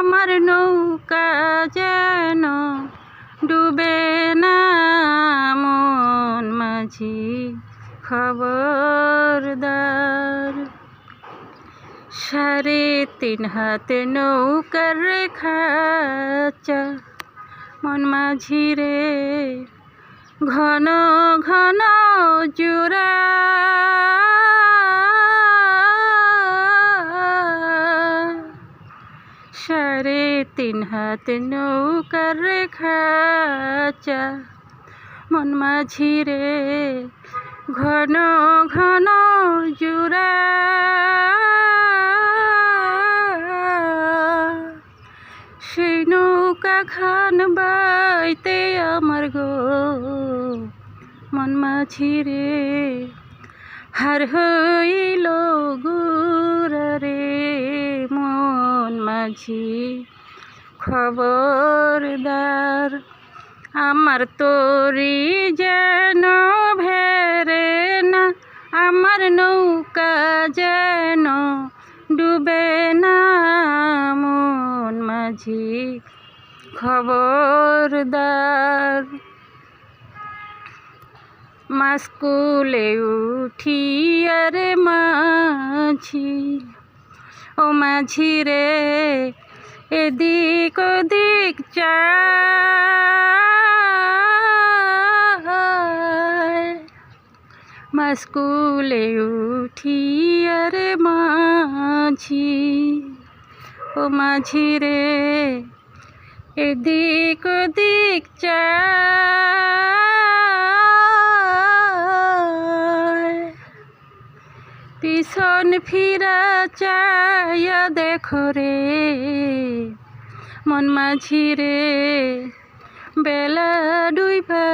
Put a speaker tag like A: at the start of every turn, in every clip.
A: আমার নৌকা যেন ডুবে না, মন মাঝি খবরদার। সাড়ে তিন হাত নৌকার খাচা মন মাঝি রে, ঘন ঘন জোড়া সাড়ে তিন হাত নৌকার খাচা মন মাঝি রে ঘন ঘন জোড়া সেই নৌকা খান বাইতে আমার গো মন মাঝি রে হার হইল গুরে মন মাঝি খবরদার, আমার তোরি যেন ভেরে না, আমার নৌকা যেন ডুবে না, মন মাঝি। খবরদার, মাস্কুলে উঠি আরে মাঝি। ও মাঝি রে, এদিক ওদিক চায় মাস্কুলে উঠি আরে মাঝি, ও মাঝি রে, এদিক ওদিক চায় পিছন ফিরা চায়া, দেখো রে। মন মাঝি রে, বেলা ডুইবা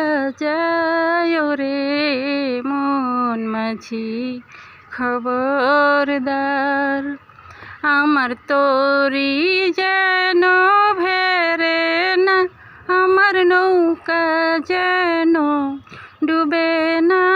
A: যায় রে মন মাঝি খবরদার, আমার তোরি যেন ভেরে না, আমার নৌকা যেন ডুবে না।